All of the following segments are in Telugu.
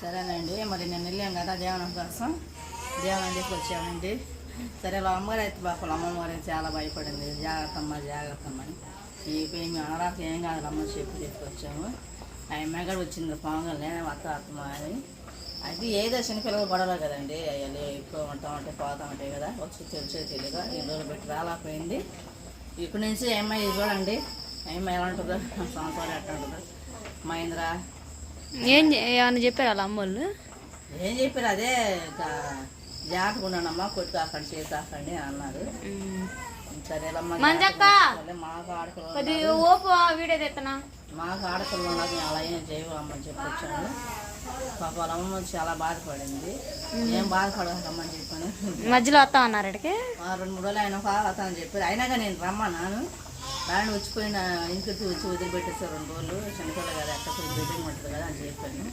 సరేనండి మరి నేను వెళ్ళాం కదా దేవనం కోసం. దేవనం తీసుకొచ్చామండి సరే వాళ్ళ అమ్మగారు అయితే పాపం అమ్మమ్మగారు అయితే చాలా భయపడింది. జాగ్రత్త అమ్మ జాగ్రత్త అని. ఈ మేము అనరాక ఏం కాదు అమ్మ చెప్పి తీసుకొచ్చాము. ఆ అమ్మాయి కూడా వచ్చింది పొంగల్నే అత్త అత్తమ్మ అని. అది ఏదో చిన్నపిల్లలు గొడవ కదండి. అవి ఎక్కువ ఉంటా అంటే పోతా ఉంటాయి కదా. వచ్చి తెలిసే తెలియక ఈ రోజులు పెట్టి రాలేకపోయింది. ఇప్పటి నుంచి అమ్మాయి చూడండి. అమ్మాయి ఎలా ఉంటుందో సంవత్సరాలు ఎట్లా ఉంటుందో. మహేంద్ర ఏం ఏమన్నా చెప్పారు వాళ్ళ అమ్మోళ్ళు? ఏం చెప్పారు? అదే జాగ్రత్తగా ఉండమ్మా కొట్టు తాకండి చేతి అని అన్నారు మాకు ఆడపిల్లలు మేము అలా ఏం చేయమని చెప్పి వచ్చాను. పాప అమ్మ చాలా బాధపడింది. ఏం బాధపడకమ్మని చెప్పాను. మధ్యలో వస్తా అన్నారు రెండు మూడు రోజులు ఆయన కావాలి అని చెప్పారు. అయినాక నేను రమ్మన్నాను. రాని వచ్చిపోయిన ఇంటికి వచ్చి వదిలిపెట్టేస్తారు రెండు రోజులు. చనిపోలే కదా అక్కడ బిల్డింగ్ ఉంటుంది కదా అని చెప్పాను.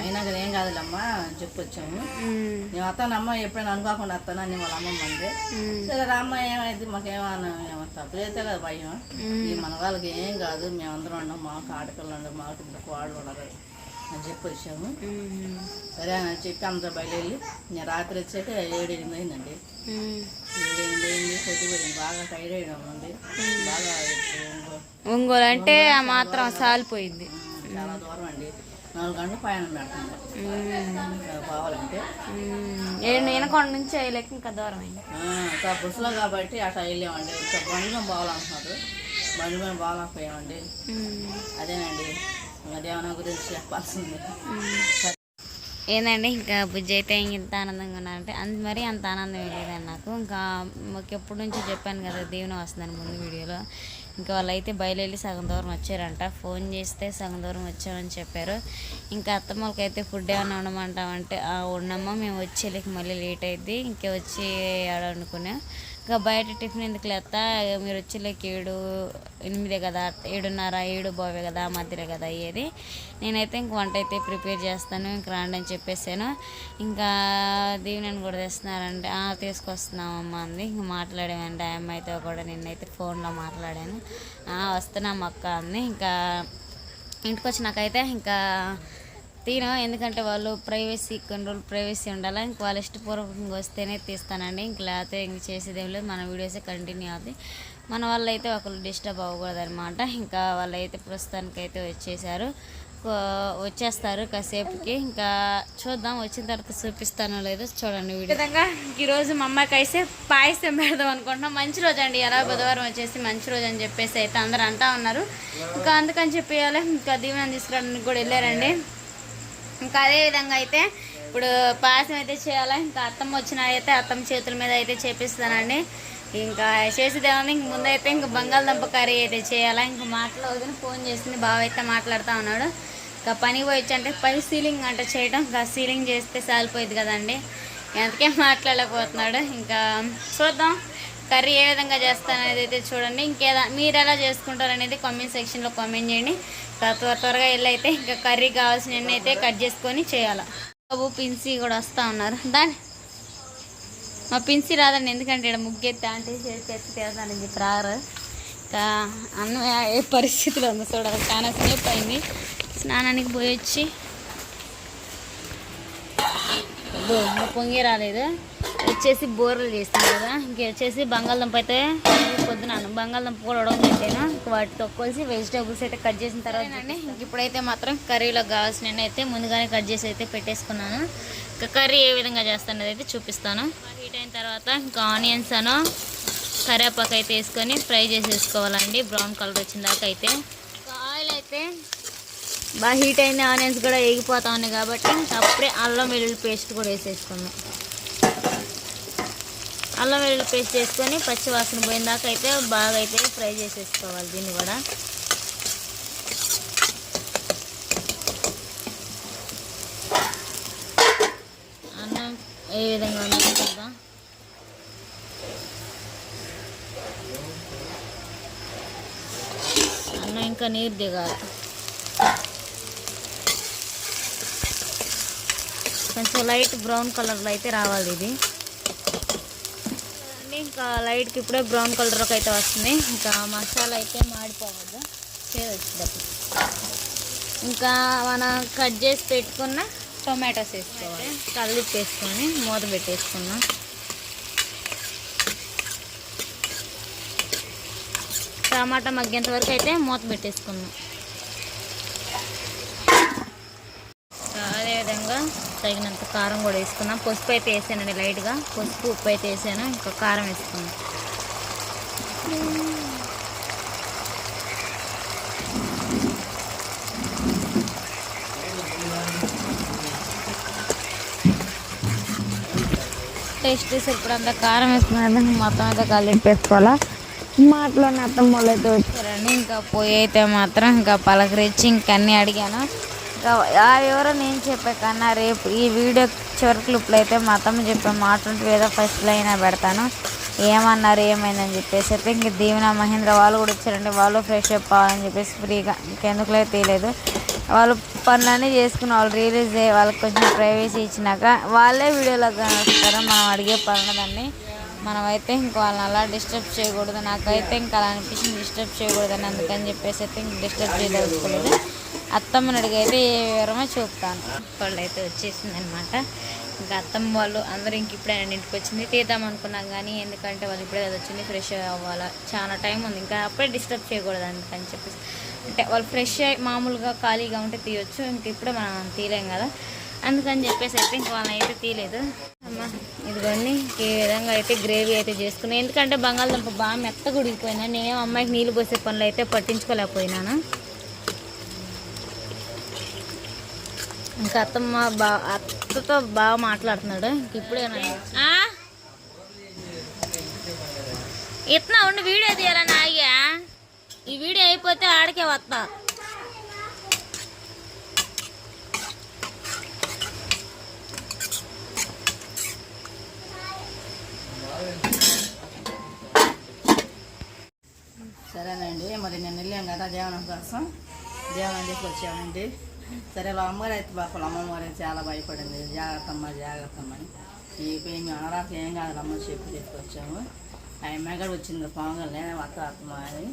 అయినా కదా ఏం కాదులమ్మా అని చెప్పి వచ్చాము. నేను వస్తానమ్మా ఎప్పుడైనా అనుకోకుండా వస్తాను అని వాళ్ళ అమ్మమ్మ అంది సరే రామ్మ ఏమైంది? మాకేమన్నా ఏమో తప్పు చేస్తే కదా భయం. ఈ మన వాళ్ళకి ఏం కాదు మేమందరం ఉన్నాం మాకు ఆడపిల్లలు ఉండం మాకు వాడు ఉండదు అని చెప్పి వచ్చాము. సరే అని చెప్పి అందరూ బయలుదేరి నేను రాత్రి వచ్చాక ఏడు ఎనిమిది అయిందండి. ఒంగోలు అంటే ఆ మాత్రం సాలిపోయింది. చాలా దూరం అండి నాలుగు గంటలు ప్రయాణం పెడుతుంది పోవాలంటే ఏడు ఈనకొండ నుంచి అయ్యలేక ఇంకా దూరం అయింది బస్సులో కాబట్టి అట్లా వెళ్ళామండి. బండి మీద పోవాలంటున్నారు. బండి మీద పోవాలకపోయామండి అదేనండి. ఇంకా దేవన గురించి చెప్పాల్సింది. ఏందండి ఇంకా బుజ్జి అయితే ఇంత ఆనందంగా ఉన్నారంటే అంత మరీ అంత ఆనందం లేదండి నాకు. ఇంకా మాకు ఎప్పటి నుంచో చెప్పాను కదా దీవెన వస్తుందని ముందు వీడియోలో. ఇంకా వాళ్ళు అయితే బయలుదేరి సగం దూరం వచ్చారంట. ఫోన్ చేస్తే సగం దూరం వచ్చామని చెప్పారు. ఇంకా అత్తమ్మలకి అయితే ఫుడ్ ఏమైనా ఉండమంటామంటే "ఆ, ఉండమ్మా మేము వచ్చేళ్ళకి మళ్ళీ లేట్ అయింది ఇంకే వచ్చి ఆడ అనుకున్నాం ఇంకా బయట టిఫిన్ ఎందుకు లేస్తా మీరు వచ్చేలోకి ఏడు ఎనిమిదే కదా ఏడున్నర ఏడు బావే కదా మధ్యలో కదా అయ్యేది. నేనైతే ఇంక వంట అయితే ప్రిపేర్ చేస్తాను ఇంక రాండి అని చెప్పేసాను. ఇంకా దీవెనని కూడా తెస్తున్నారంటే తీసుకొస్తున్నామమ్మ తీసుకొస్తున్నామమ్మా అంది. ఇంక మాట్లాడామండి ఆ అమ్మాయితో కూడా నిన్నైతే ఫోన్లో మాట్లాడాను. వస్తున్నాం అక్క అంది. ఇంకా ఇంటికి వచ్చినాకైతే ఇంకా తీను ఎందుకంటే వాళ్ళు ప్రైవసీ కొన్ని రోజులు ప్రైవసీ ఉండాలి ఇంక వాళ్ళు ఇష్టపూర్వకంగా వస్తేనే తీస్తానండి. ఇంక లేకపోతే ఇంక చేసేదేం లేదు మన వీడియోసే కంటిన్యూ అవుతాయి మన వాళ్ళు అయితే ఒకరు డిస్టర్బ్ అవ్వకూడదనమాట ఇంకా వాళ్ళైతే ప్రస్తుతానికి అయితే వచ్చేసారు వచ్చేస్తారు కాసేపుకి. ఇంకా చూద్దాం వచ్చిన తర్వాత చూపిస్తానో లేదో చూడండి వీడియో. విధంగా ఈరోజు మా అమ్మాయికి అయితే పాయసం పెడదాం అనుకుంటున్నాం. మంచి రోజు అండి ఎలా బుధవారం వచ్చేసి మంచి రోజు అని చెప్పేసి అయితే అందరూ అంటా ఉన్నారు. ఇంకా అందుకని చెప్పేయాలి ఇంకా దీవెన తీసుకురావడానికి కూడా వెళ్ళారండి. ఇంకా అదే విధంగా అయితే ఇప్పుడు పాయసం అయితే చేయాలా? ఇంకా అత్తమ్మ వచ్చిన అయితే అత్తమ్మ చేతుల మీద అయితే చేపిస్తానండి. ఇంకా చేసేది ఇంక ముందైతే ఇంక బంగాళదుంప కర్రీ అయితే చేయాలా? ఇంక మాటలు వదిన ఫోన్ చేసింది బావ అయితే మాట్లాడుతూ ఉన్నాడు. ఇంకా పని పోయొచ్చు అంటే పై సీలింగ్ అంటే చేయడం ఇంకా సీలింగ్ చేస్తే సాలిపోయింది కదండి. అందుకే మాట్లాడలేకపోతున్నాడు. ఇంకా చూద్దాం. కర్రీ ఏ విధంగా చేస్తాననేది అయితే చూడండి. ఇంకేదా మీరు ఎలా చేసుకుంటారు అనేది కామెంట్ సెక్షన్లో కామెంట్ చేయండి త్వర త్వరగా వెళ్ళైతే ఇంకా కర్రీ కావాల్సిన అయితే కట్ చేసుకొని చేయాలి. బాబు పిన్సి కూడా వస్తూ ఉన్నారు. దాని మా పిన్సి రాదండి. ఎందుకంటే ఇక్కడ ముగ్గెత్తి అంటే చేసి ఎత్తి చెప్పి రారు. ఇంకా అన్న ఏ పరిస్థితిలో ఉంది చూడాలి. చాలా సేపు అయింది. స్నానానికి పోయి వచ్చి పొంగి రాలేదు. వచ్చేసి బూరలు చేస్తాను కదా. ఇంక వచ్చేసి బంగాళదుంప అయితే పొద్దునాను బంగాళదుంప కూడా ఉడవ పెట్టాను. వాటితో కలిసి వెజిటేబుల్స్ అయితే కట్ చేసిన తర్వాత అండి ఇంక ఇప్పుడైతే మాత్రం కర్రీలో కావాల్సిన అయితే ముందుగానే కట్ చేసి అయితే పెట్టేసుకున్నాను. ఇంకా కర్రీ ఏ విధంగా చేస్తానది అయితే చూపిస్తాను. హీట్ అయిన తర్వాత ఇంకా ఆనియన్స్ అను కరివేపాకు అయితే వేసుకొని ఫ్రై చేసేసుకోవాలండి. బ్రౌన్ కలర్ వచ్చిన దాకా అయితే. ఆయిల్ అయితే బాగా హీట్ అయింది ఆనియన్స్ కూడా వేగిపోతా ఉన్నాయి కాబట్టి అప్పుడే అల్లం వెల్లుల్లి పేస్ట్ కూడా వేసేసుకుందాం. అల్లం వెల్లుల్లి పేస్ట్ వేసుకొని పచ్చి వాసన పోయిన దాకా అయితే బాగా అయితే ఫ్రై చేసేసుకోవాలి దీన్ని కూడా. అన్నం ఏ విధంగా ఉందో చూద్దాం. అన్నం ఇంకా నీరు దిగాలి. కొంచెం లైట్ బ్రౌన్ కలర్లో అయితే రావాలి ఇది. ఇంకా లైట్కి ఇప్పుడే బ్రౌన్ కలర్కి అయితే వస్తుంది. ఇంకా మసాలా అయితే మాడిపోవద్దు. చేదు వచ్చేటప్పుడు ఇంకా మనం కట్ చేసి పెట్టుకున్న టొమాటోస్ వేసుకోవాలి. కళ్ళు వేసుకొని మూత పెట్టేసుకున్నాం టమాటా మగ్గేంత వరకు అయితే మూత పెట్టేసుకున్నాం అదేవిధంగా తగినంత కారం కూడా వేసుకున్నాం. పసుపు అయితే వేసానండి లైట్గా. పసుపు ఉప్పు అయితే వేసాను. ఇంకా కారం వేసుకున్నాం. టేస్ట్ ఇప్పుడు అంతా కారం వేసుకున్నాను. మొత్తం అయితే కలిపి వేసుకోవాలా మాటలోనే అత్తం అయితే వచ్చారండి. ఇంకా పోయి అయితే మాత్రం ఇంకా పలకరించి ఇంకా అన్నీ అడిగాను. ఆ వివరం నేను చెప్పే కన్నా రేపు ఈ వీడియో చివరి క్లిప్లో అయితే మా అత్తమ్మ చెప్పే మాట ఉంటుంది ఏదో ఫస్ట్లో అయినా పెడతాను. ఏమన్నారు ఏమైందని చెప్పేసి అయితే ఇంక దీవెన మహేంద్ర వాళ్ళు కూడా వచ్చారంటే వాళ్ళు ఫ్రెష్ అప్ అవ్వాలని చెప్పేసి ఫ్రీగా ఇంకెందుకులే తెలియదు వాళ్ళు పనులన్నీ చేసుకుని వాళ్ళు రిలీజ్ అయ్యి వాళ్ళకి కొంచెం ప్రైవసీ ఇచ్చినాక వాళ్ళే వీడియోలో వస్తారు మనం అడిగే పనులదాన్ని మనమైతే ఇంక వాళ్ళని అలా డిస్టర్బ్ చేయకూడదు. నాకైతే ఇంకా అలా అనిపించింది డిస్టర్బ్ చేయకూడదని అందుకని చెప్పేసి అయితే ఇంక డిస్టర్బ్ చేయదలుచుకోలేదు. అత్తమ్మని అడిగైతే అయితే ఏ వివరమో చూపుతాను. వాళ్ళు అయితే వచ్చేసింది అనమాట ఇంకా అత్తమ్మ వాళ్ళు అందరూ ఇంక ఇప్పుడే ఇంటికి వచ్చింది. తీద్దాం అనుకున్నాం కానీ ఎందుకంటే వాళ్ళు ఇప్పుడే కదా వచ్చింది ఫ్రెష్ అవ్వాలా. చాలా టైం ఉంది. ఇంకా అప్పుడే డిస్టర్బ్ చేయకూడదు అందుకని చెప్పేసి. అంటే వాళ్ళు ఫ్రెష్ అయ్యి మామూలుగా ఖాళీగా ఉంటే తీయొచ్చు. ఇంక ఇప్పుడే మనం తీయలేం కదా. అందుకని చెప్పేసి అయితే ఇంక వాళ్ళని అయితే తీయలేదు. అమ్మ ఇదిగోండి. ఈ విధంగా అయితే గ్రేవీ అయితే చేసుకున్నాను. ఎందుకంటే బంగాళదుంప బాగా మెత్తగా ఉడికిపోయినా నేను అమ్మాయికి నీళ్ళు పోసే పనులు అయితే పట్టించుకోలేకపోయినాను. ఇంకా అత్తమ్మ బా అత్తతో బాగా మాట్లాడుతున్నాడు. ఇంక ఇప్పుడే ఇతనా ఉండి వీడియో తీయాలని ఆగా. ఈ వీడియో అయిపోతే ఆడికే వస్తా సరేనండి మరి నేను వెళ్ళాం కదా దేవనం కోసం. దేవనం తీసుకొచ్చామండి సరే వాళ్ళ అమ్మగారు అయితే పాపం అమ్మగారు అయితే చాలా భయపడింది. జాగ్రత్త అమ్మ జాగ్రత్త అమ్మ అని. ఈ మేము అనరాక ఏం కాదు అమ్మ చెప్పి తీసుకొచ్చాము. ఆ అమ్మాయి కూడా వచ్చింది పొంగల్ నేనే వస్తా అత్తమ్మ అని.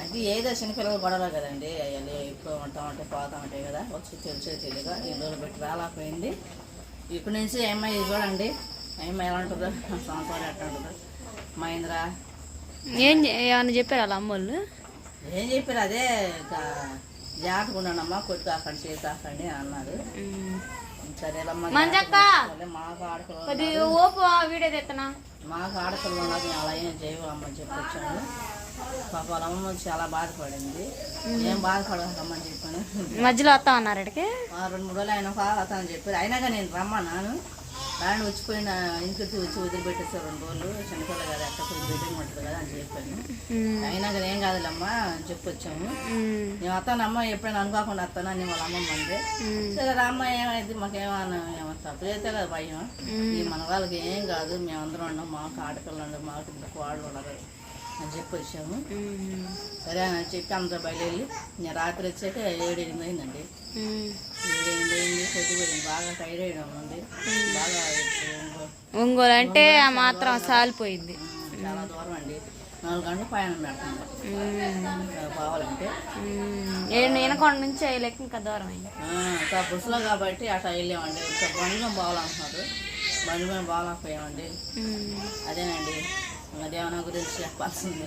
అది ఏదో చిన్నపిల్లలు గొడవలు కదండి అవన్నీ ఎక్కువ ఉంటా ఉంటాయి పోతా ఉంటాయి కదా వచ్చి తెలిసే తెలియక ఈ రోజులు పెట్టి రాలేకపోయింది ఇప్పటి నుంచి అమ్మాయి ఇది చూడండి అమ్మాయి ఎలా ఉంటుందో సంవత్సరాలు ఎట్లా ఉంటుందో. మహేంద్ర. ఏం ఏమన్నా చెప్పారు వాళ్ళ అమ్మోళ్ళు? ఏం చెప్పారు అదే ఇక జాగ్రత్తగా ఉన్నానమ్మా కొట్టు కాకండి చేతి కాకండి అని అన్నారు సరేలమ్మా మంజక్క! మాకు ఆడపిల్లలు కొద్ది ఉన్నారు. ఓపు వీడియో తెత్తనా? మాకు ఉన్నారు మేము అలా ఏం చేయమని చెప్పి వచ్చాను పాప అమ్మ చాలా బాధపడింది. ఏం బాధపడకమ్మని చెప్పాను. మధ్యలో వస్తా అన్నారు ఇక్కడికి. ఆ రెండు మూడు రోజులు అయినా అతను చెప్పారు. అయినాక నేను రమ్మన్నాను. రాని వచ్చిపోయిన ఇంటికి వచ్చి వదిలిపెట్టేస్తారు రెండు రోజులు. చిన్నపిల్ల కదా ఎక్కడ కొంచెం బిడ్డింగ్ ఉంటుంది కదా అని చెప్పాను. అయినాక ఏం కాదులమ్మా అని చెప్పొచ్చాము. నేను వస్తానమ్మా ఎప్పుడైనా అనుకోకుండా వస్తానని వాళ్ళ అమ్మమ్మ అంది సరే రామ్మ ఏమైంది? మాకేమన్నా ఏమన్నా తప్పు చేస్తే కదా భయం. ఈ మన వాళ్ళకి ఏం కాదు మేమందరం ఉన్నాం మాకు ఆడపిల్లలు మాకు వాడు ఉండదు. అని చెప్పి వచ్చాము. సరే అని చెప్పి అందరూ బయలుదేరి నేను రాత్రి వచ్చాక ఏడు ఎనిమిది అయిందండి ఏడు ఎనిమిది అయింది. కొద్దిపోయింది బాగా టైర్ అయ్యడం ఉంది బాగా ఒంగోలు అంటే ఆ మాత్రం సాలిపోయింది. చాలా దూరం అండి. నాలుగు గంటలు ప్రయాణం పెడుతుంది పోవాలంటే. ఏడు నేనకొండ నుంచి అయ్యలేక ఇంకా దూరం అయింది. బస్సులో కాబట్టి అట్లా వెళ్ళామండి. ఇంకా బండి మీద పోవాలంటున్నారు. బండి మీద పోవాలకపోయామండి అదేనండి. ఇంకా దేవన గురించి చెప్పాల్సిందే.